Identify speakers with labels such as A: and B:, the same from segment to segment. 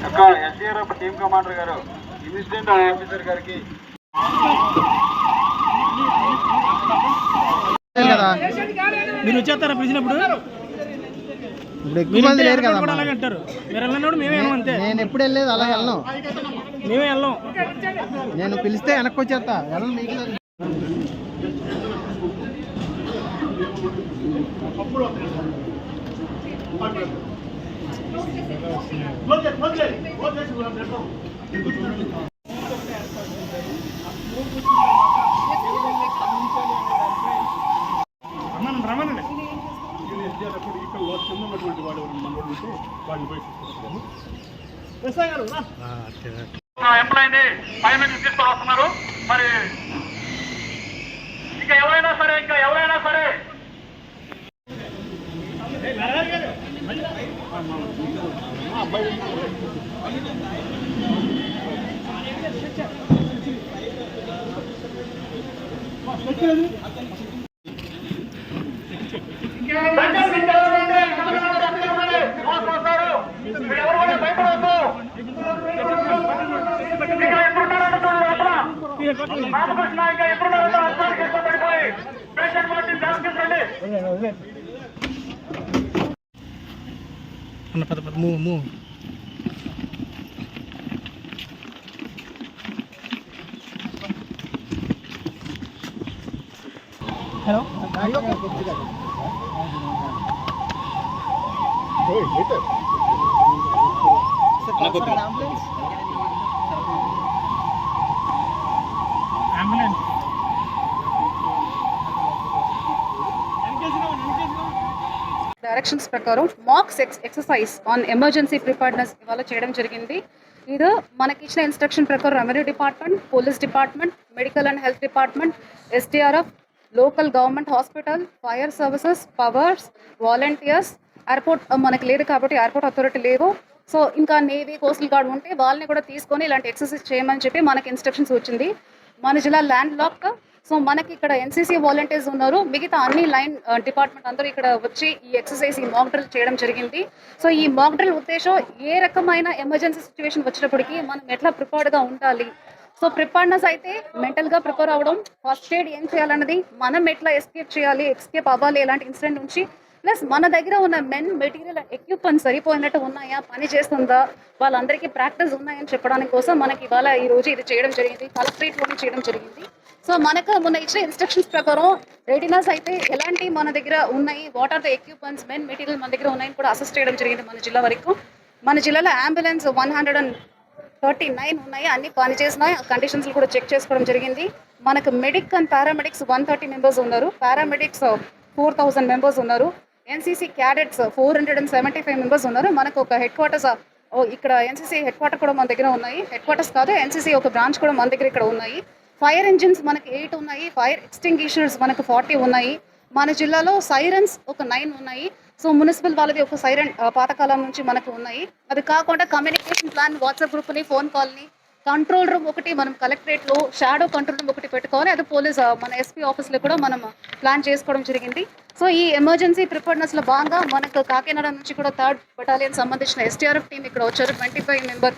A: అక్క SDRF team commander గారు incident officer గారికి
B: మీరు వచ్చేస్తారా పిలిచినప్పుడు
C: ఇప్పుడు ఎక్కువ మంది లేరు కదా
B: కూడా అలాగే అంటారు మీరు వెళ్ళినప్పుడు మేమే వెళ్ళం అంతే
C: నేను ఎప్పుడు వెళ్ళలేదు అలా వెళ్ళను.
B: మేమే వెళ్ళం
C: నేను పిలిస్తే వెనక్కి వచ్చేస్తా. వెళ్ళను మీకు లేదు.
B: రమ్మనండి రమ్మనండి. ఇక్కడ కింద ఉన్నటువంటి వాడు మనోడు ఉంటే వాడిని పోయి తీసుకొస్తాము. ఎస్ఐ గారు రా.
D: ఎంప్లాయీని పైన తీసుకొని వస్తున్నారు. మరి ఇంకా ఎవరైనా సరే ఇంకా ఎవరైనా సరే దయచేసి ఇంకా ఎవరు ఉంటే కనుగొనండి, దగ్గరగా ఉండండి. మోసం వస్తారు. మీరు ఎవరు కూడా భయపడవద్దు. ఇంకా ఎప్పుడున్నారంటే చూడండి లోపల. రామకృష్ణ ఇంకా ఎప్పుడున్నారంటే అర్థానికి ఇష్టపడిపోయి పేషెంట్ మార్టిని
E: డైరెక్షన్స్ ప్రకారం mocks ex exercise on emergency preparedness ఇవాళ చేయడం జరిగింది. ఇది మనకి ఇచ్చిన ఇన్స్ట్రక్షన్ ప్రకారం revenue department police department medical and health department SDRF local government hospital fire services powers volunteers airport మనకి లేదు కాబట్టి ఎయిర్పోర్ట్ అథారిటీ లేవు. సో ఇంకా నేవీ కోస్టల్ గార్డ్ ఉంటే వాళ్ళని కూడా తీసుకొని ఇలాంటి ఎక్సర్సైజ్ చేయమని చెప్పి మనకి ఇన్స్ట్రక్షన్స్ వచ్చింది. మన జిల్లా ల్యాండ్ లాక్ సో మనకి ఇక్కడ ఎన్సీసీ వాలంటీర్స్ ఉన్నారు. మిగతా అన్ని లైన్ డిపార్ట్మెంట్ అందరూ ఇక్కడ వచ్చి ఈ ఎక్సర్సైజ్ ఈ మాక్ డ్రిల్ చేయడం జరిగింది. సో ఈ మాక్ డ్రిల్ ఉద్దేశం ఏ రకమైన ఎమర్జెన్సీ సిచ్యువేషన్ వచ్చినప్పటికీ మనం ఎట్లా ప్రిపేర్డ్గా ఉండాలి? సో ప్రిపేర్నెస్ అయితే మెంటల్గా ప్రిపేర్ అవ్వడం ఫస్ట్ ఎయిడ్ ఏం చేయాలన్నది మనం ఎట్లా ఎస్కేప్ చేయాలి ఎస్కేప్ అవ్వాలి ఎలాంటి ఇన్సిడెంట్ నుంచి. ప్లస్ మన దగ్గర ఉన్న మెన్ మెటీరియల్ ఎక్విప్మెంట్ సరిపోయినట్టు ఉన్నాయా? పని చేస్తుందా? వాళ్ళందరికీ ప్రాక్టీస్ ఉన్నాయని చెప్పడానికి కోసం మనకి ఇవాళ ఈ రోజు ఇది చేయడం జరిగింది. కలెక్టరేట్లోనే చేయడం జరిగింది. సో మనకు మొన్న ఇచ్చిన ఇన్స్ట్రక్షన్స్ ప్రకారం రెడీనెస్ అయితే ఎలాంటి మన దగ్గర ఉన్నాయి? What are the equipments men material మన దగ్గర ఉన్నాయని కూడా అసెస్ చేయడం జరిగింది మన జిల్లా వరకు. మన జిల్లాలో ambulance one hundred and thirty nine ఉన్నాయి. అన్ని పనిచేసినాయి కండిషన్స్ కూడా చెక్ చేసుకోవడం జరిగింది. మనకు medic and paramedics one thirty members ఉన్నారు. పారామెడిక్స్ ఫోర్ థౌసండ్ మెంబర్స్ ఉన్నారు. NCC cadets four hundred and seventy five members ఉన్నారు. మనకు ఒక హెడ్ క్వార్టర్స్ uh, ఇక్కడ ఎన్సీసీ హెడ్ క్వార్టర్ కూడా మన దగ్గర ఉన్నాయి. హెడ్ క్వార్టర్స్ కాదు ఎన్సీసీ ఒక బ్రాంచ్ కూడా మన దగ్గర ఇక్కడ ఉన్నాయి. ఫైర్ ఇంజిన్స్ మనకి ఎయిట్ ఉన్నాయి ఫైర్ ఎక్స్టింగ్విషర్స్ మనకు ఫార్టీ ఉన్నాయి. మన జిల్లాలో సైరన్స్ ఒక నైన్ ఉన్నాయి. సో మున్సిపల్ వాళ్ళది ఒక సైరన్ పాతకాలం నుంచి మనకు ఉన్నాయి. అది కాకుండా కమ్యూనికేషన్ ప్లాన్ వాట్సాప్ గ్రూప్ని ఫోన్ కాల్ని కంట్రోల్ రూమ్ ఒకటి మనం కలెక్టరేట్లో షాడో కంట్రోల్ రూమ్ ఒకటి పెట్టుకోవాలి. అది పోలీస్ మన ఎస్పీ ఆఫీస్లో కూడా మనం ప్లాన్ చేసుకోవడం జరిగింది. సో ఈ ఎమర్జెన్సీ ప్రిపేర్నెస్లో భాగంగా మనకు కాకినాడ నుంచి కూడా థర్డ్ బటాలియన్ సంబంధించిన ఎస్టీఆర్ఎఫ్ టీం ఇక్కడ వచ్చారు. ట్వంటీ ఫైవ్ మెంబర్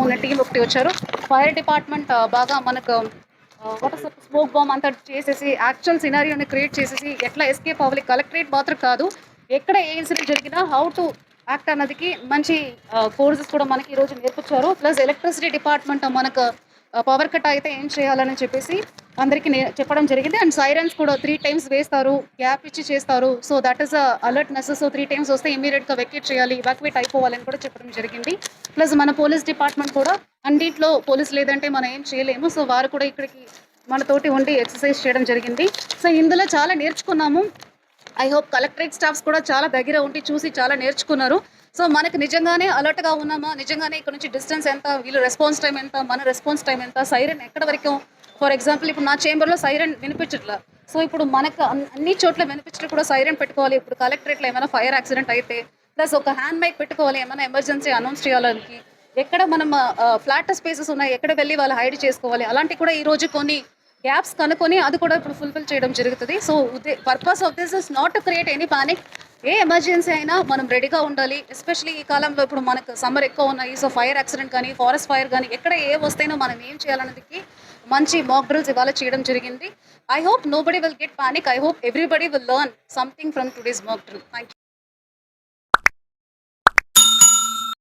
E: ఉన్న టీం ఒకటి వచ్చారు. ఫైర్ డిపార్ట్మెంట్ బాగా మనకు వాటర్ స్మోక్ బాంబ్ అంతా చేసేసి యాక్చువల్ సినారియోని క్రియేట్ చేసేసి ఎట్లా ఎస్కేప్ అవ్వాలి? కలెక్టరేట్ మాత్రం కాదు. ఎక్కడ ఏ ఇన్సిడెంట్ జరిగినా హౌ టు యాక్ట్ అన్నదికి మంచి uh, కోర్సెస్ కూడా మనకి ఈరోజు నేర్పించారు ప్లస్ ఎలక్ట్రిసిటీ డిపార్ట్మెంట్ మనకు uh, పవర్ కట్ అయితే ఏం చేయాలని చెప్పేసి అందరికీ చెప్పడం జరిగింది. అండ్ సైరన్స్ కూడా త్రీ టైమ్స్ వేస్తారు గ్యాప్ ఇచ్చి చేస్తారు. So that is alertness so three times వస్తే ఇమీడియట్గా వెకేట్ చేయాలి ఇవాక్యువేట్ అయిపోవాలని కూడా చెప్పడం జరిగింది. ప్లస్ మన పోలీస్ డిపార్ట్మెంట్ కూడా అన్నింటిలో పోలీస్ లేదంటే మనం ఏం చేయలేము. సో వారు కూడా ఇక్కడికి మనతోటి ఉండి ఎక్సర్సైజ్ చేయడం జరిగింది. సో ఇందులో చాలా నేర్చుకున్నాము. ఐ హోప్ కలెక్టరేట్ స్టాఫ్స్ కూడా చాలా దగ్గర ఉండి చూసి చాలా నేర్చుకున్నారు. సో మనకు నిజంగానే అలర్ట్గా ఉన్నామా? నిజంగానే ఇక్కడ నుంచి డిస్టెన్స్ ఎంత? వీళ్ళు రెస్పాన్స్ టైం ఎంత? మన రెస్పాన్స్ టైం ఎంత? సైరన్ ఎక్కడ వరకు ఫర్ ఎగ్జాంపుల్ ఇప్పుడు నా చేంబర్లో సైరన్ వినిపించట్లా. సో ఇప్పుడు మనకు అన్ని చోట్ల వినిపించడం కూడా సైరన్ పెట్టుకోవాలి. ఇప్పుడు కలెక్టరేట్లో ఏమైనా ఫైర్ యాక్సిడెంట్ అయితే ప్లస్ ఒక హ్యాండ్ మైక్ పెట్టుకోవాలి ఏమైనా ఎమర్జెన్సీ అనౌన్స్ చేయాలని ఎక్కడ మనం ఫ్లాట్ స్పేసెస్ ఉన్నాయి ఎక్కడ వెళ్ళి వాళ్ళు హైడ్ చేసుకోవాలి అలాంటి కూడా ఈ రోజు కొన్ని గ్యాప్స్ కనుక్కొని అది కూడా ఇప్పుడు ఫుల్ఫిల్ చేయడం జరుగుతుంది. So purpose of this is not to create any panic. A emergency అయినా మనం రెడీగా ఉండాలి. ఎస్పెషలీ ఈ కాలంలో ఇప్పుడు మనకు సమ్మర్ ఎక్కువ ఉన్నాయి సో ఫైర్ యాక్సిడెంట్ కానీ ఫారెస్ట్ ఫైర్ కానీ ఎక్కడ ఏ వస్తేనో మనం ఏం చేయాలన్నదికి మంచి మాక్ డ్రిల్స్ ఇవాళ చేయడం జరిగింది. I hope nobody will get panic I hope everybody will learn something from today's mock drill thank